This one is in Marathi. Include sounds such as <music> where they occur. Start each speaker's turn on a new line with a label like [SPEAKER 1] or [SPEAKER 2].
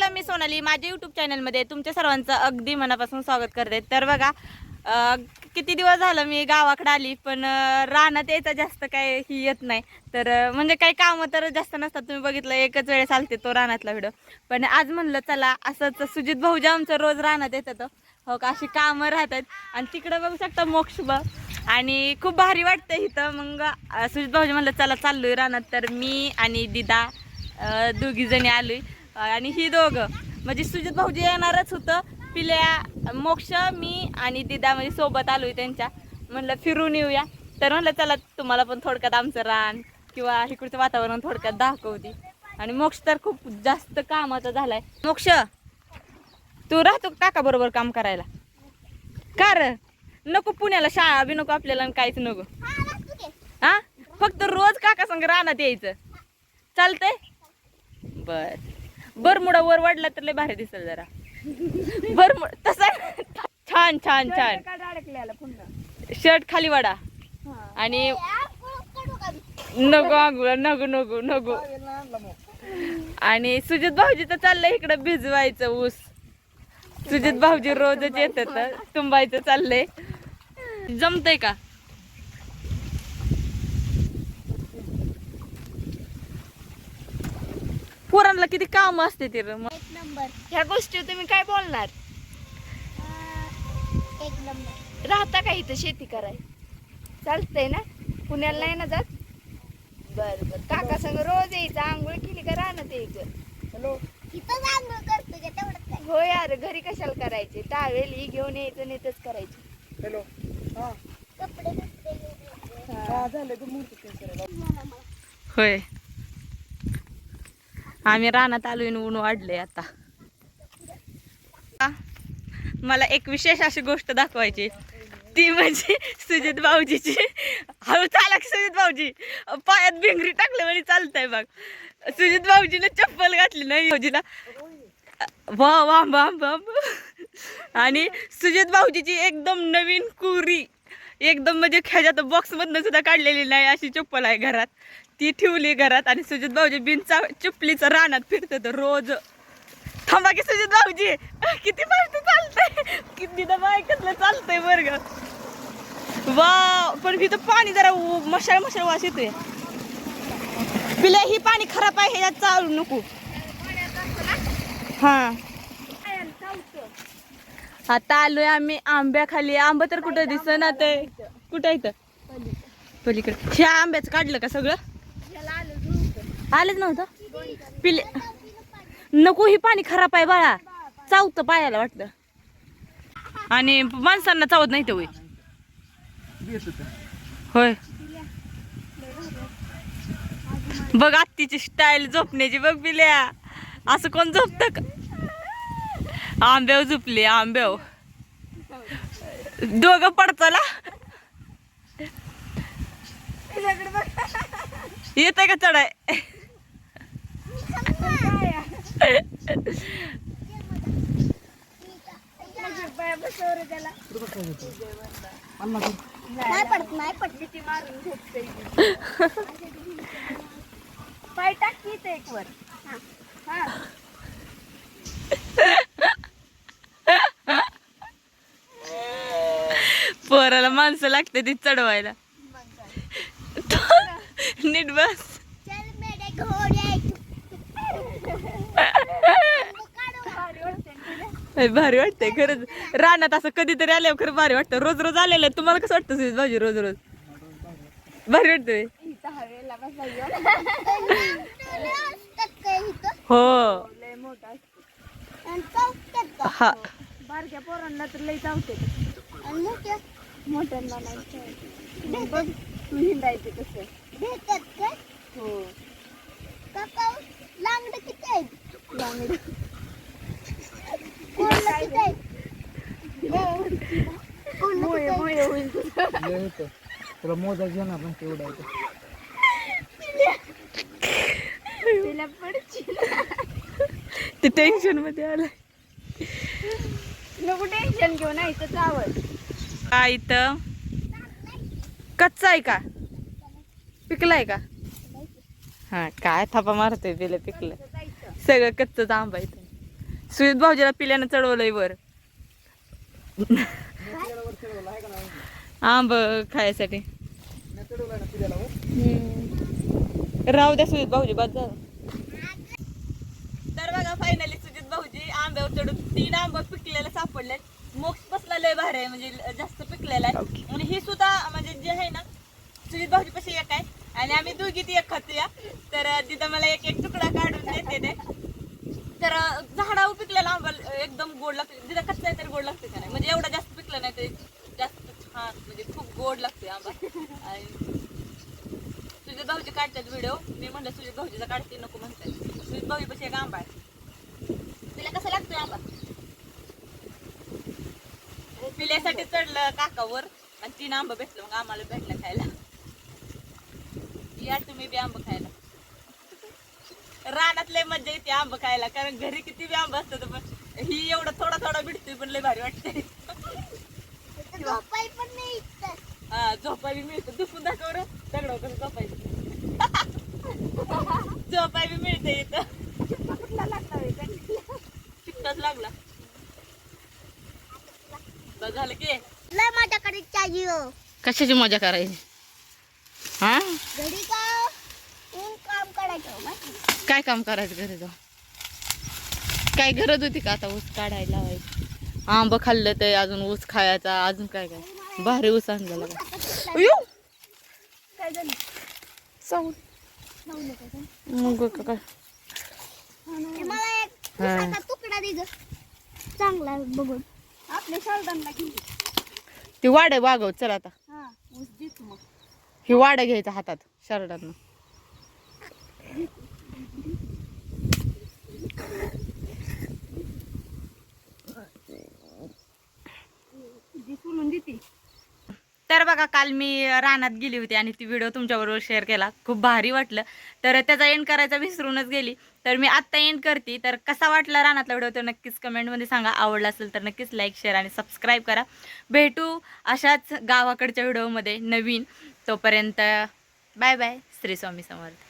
[SPEAKER 1] हॅलो मी सोनाली. माझ्या युट्यूब चॅनलमध्ये तुमच्या सर्वांचं अगदी मनापासून स्वागत करते. तर बघा किती दिवस झालं मी गावाकडे आली पण रानात यायचं जास्त काय ही येत नाही. तर म्हणजे काही कामं तर जास्त नसतात. तुम्ही बघितलं एकच वेळेस आलते तो रानातला व्हिडिओ. पण आज म्हणलं चला असंच सुजित भाऊजा आमचं रोज रानात येतात हो. हो. का अशी कामं राहतात. आणि तिकडं बघू शकता मोक्ष आणि खूप भारी वाटतं इथं. मग सुजित भाऊजी म्हणलं चला चाललोय रानात. तर मी आणि दिदा दोघी जणी आलोय. आणि ही दोघं. म्हणजे सुजित भाऊजी येणारच होतं. पिल्या मोक्ष मी आणि दिदा म्हणजे सोबत आलोय त्यांच्या. म्हणलं फिरून येऊया. तर म्हणलं चला तुम्हाला पण थोडक्यात आमचं रान किंवा इकडचं वातावरण थोडक्यात दाखवते. आणि मोक्ष तर खूप जास्त कामाचा झालाय. मोक्ष तू राहतो काका बरोबर काम करायला? कार नको पुण्याला शाळा बी नको आपल्याला आणि काहीच नको. हा? फक्त रोज काका संग रानात यायचं. चालतंय? बर. बरमुडा वर वाढला तर लय भारी दिसल जरा. बरमुड तसा छान छान छान. शर्ट खाली वाडा आणि नको आंघोळ नको नको नको आणि सुजित भाऊजी तर चाललंय इकडं भिजवायचं ऊस. सुजित भाऊजी रोजच येतात तुंबायचं चाललंय. जमतंय का? पोरांना किती काम असते ते रे मग.
[SPEAKER 2] एक नंबर.
[SPEAKER 3] ह्या गोष्टी तुम्ही काय बोलणार?
[SPEAKER 2] एक नंबर.
[SPEAKER 3] राहता का इथं शेती कराय? चालतंय ना? पुण्याला नाही ना जात? बर बर. काका संग रोज यायचं आंघोळ केली का राहण्यात यायचं?
[SPEAKER 2] इथं आंघोळ करतो का तेवढंच काय?
[SPEAKER 3] हो यार घरी कशाला करायचे? टावेल ही घेऊन यायचं इथंच करायचे.
[SPEAKER 2] कपडे बिपडे घेऊन यायचे.
[SPEAKER 1] होय. आम्ही रानात आलो ऊन वाढले आता. मला एक विशेष अशी गोष्ट दाखवायची. ती म्हणजे सुजित भाऊजीची. हळू चाला की सुजित भाऊजी. पायात भिंगरी टाकलं म्हणजे चालतंय बघ. सुजित भाऊजीने चप्पल घातली नाही भाऊजीला. वा वा वा वा आणि सुजित भाऊजीची एकदम नवीन कुरी. एकदम म्हणजे खेळ्यात बॉक्समधनं सुद्धा काढलेली नाही अशी चप्पल आहे घरात. ती ठेवली घरात आणि सुजित भाऊजी बिनचा चुपलीचं रानात फिरत रोज. थांबा की सुजित भाऊजी. किती फास्ट चालतंय. किती दबा ऐकतलं चालतंय वर्ग वा पण इथं पाणी जरा उ- मशाळ मशाळ वास येतोय. पिल्या ही पाणी खराब आहे ह्याच्यात चालू नको. हा. आता आलोय आम्ही आंब्याखाली. आंबा तर कुठं दिसत ते कुठं इथं? पलीकडे. ह्या आंब्याचं काढलं का सगळं? आलंच नव्हतं. पिले नको ही पाणी खराब आहे बाळा. चावतं पायाला वाटतं. आणि माणसांना चावत नाही ते होय. होय. बघ आत्तीची स्टाईल झोपण्याची बघ पिल्या. असं कोण झोपत का? आंब्याव झोपले आंब्याव दोघं पडताला येत का चढाय
[SPEAKER 2] नाही पडत नाही पडत
[SPEAKER 3] पाय एक वर हा
[SPEAKER 1] पोराला माणसं लागते ती चढवायला. नीट बस. भारी वाटतंय खरंच. रानात असं कधीतरी आल्यावर खरं भारी वाटतं. रोज रोज आलेलं तुम्हाला कसं वाटतं सुजित भाऊजी रोज रोज? भारी वाटतंय हो.
[SPEAKER 3] लय मोठा
[SPEAKER 1] हा.
[SPEAKER 3] बारक्या पोरांना तर लई चावते.
[SPEAKER 2] आणि मोठ्या
[SPEAKER 3] मोठ्यांना नाही चावत. बघ तू हिंडायचं कसं?
[SPEAKER 2] भेटतात काय
[SPEAKER 3] हो.
[SPEAKER 2] काका लांगड किती आहेत. कोणला किती आहेत कोणला
[SPEAKER 3] मोये? मोये होईल
[SPEAKER 4] तुला मोजा घेणार तेवढं ते.
[SPEAKER 1] टेन्शनमध्ये आलं
[SPEAKER 3] नको टेन्शन घेऊ नाही तर चावत
[SPEAKER 1] हा इथं. कच्चा आहे का? पिकलाय का? हा काय थापा मारतोय तिला पिकलं. सगळं कच्चंच आंबा इथं. सुजित भाऊजीला पिल्यानं चढवलंय वर. आंब खायसाठी. राहू द्या सुजित भाऊजी बाद झालं. तर बघा फायनली सुजित भाऊजी आंब्यावर चढून तीन आंब पिकलेले सापडले मोक्ष बसला लय भारी आहे म्हणजे जास्त पिकलेला आहे. आणि ही सुद्धा म्हणजे जे आहे ना सुजित भाऊजी पशी एक आहे. आणि आम्ही दोघी ती एक खातोया. तर तिथं मला एक एक तुकडा काढून देते ते. तर झाडावर पिकलेला आंबा एकदम गोड लागते. तिथं कच्चा आहे तरी गोड लागते का नाही? म्हणजे एवढा जास्त पिकलं नाही तरी जास्त छान म्हणजे खूप गोड लागते आंबा. आणि तुझ्या भाऊजी काढतात व्हिडिओ मी म्हणलं तुझ्या भाऊजीचा काढते नको म्हणतात. तुझी भाऊजी पशी एक आंबा आहे. तिला कसं लागतोय आंबा? पिल्यासाठी चढलं काकावर आणि तीन आंबा भेटलं. मग आम्हाला भेटलं खायला. या तुम्ही बी आंबा खायला. रानात लय मजा येते आंबा खायला कारण घरी किती बी आंबा असतात पण ही एवढा थोडा थोडा भेटतोय पण लय भारी वाटते
[SPEAKER 2] इथं झोपाय पण नाही इथं.
[SPEAKER 1] हा झोपाय बी मिळतं. दुखून दाखव दगडाव कसं झोपायचं झोपाय बी मिळते. <laughs> इथं? चिकटाच लागला. झालं की.
[SPEAKER 2] लय माझ्याकडे चालली हो.
[SPEAKER 1] कशाची मजा करायची? हा?
[SPEAKER 2] घरी का करायचं माहिती
[SPEAKER 1] काय काम करायचं घरी जाऊन? काय गरज होती का आता ऊस काढायला लावायची? आंब खाल्लं ते अजून ऊस खायचा अजून काय काय? भारी ऊस
[SPEAKER 3] काय?
[SPEAKER 1] मग काय?
[SPEAKER 2] ते मला एक
[SPEAKER 1] हा.
[SPEAKER 2] उसाचा तुकडा दे ग. चांगला आहे बघून.
[SPEAKER 3] आपल्या शारदांना घेऊन
[SPEAKER 1] ती वाड वागव चल आता.
[SPEAKER 3] हा
[SPEAKER 1] ही वाड घ्यायचा हातात शरडांना
[SPEAKER 3] जी
[SPEAKER 1] तर बघा काल मी रानात गेली होती आणि ती व्हिडिओ तुमच्याबरोबर शेअर केला. खूप भारी वाटलं. तर त्याचा एंड करायचा विसरूनच गेली. तर मी आत्ता एंड करते. तर कसा वाटला रानातला व्हिडिओ तर नक्कीच कमेंटमध्ये सांगा. आवडला असेल तर नक्कीच लाईक शेअर आणि सबस्क्राईब करा. भेटू अशाच गावाकडच्या व्हिडिओमध्ये नवीन. तोपर्यंत बाय बाय श्री स्वामी समर्थ.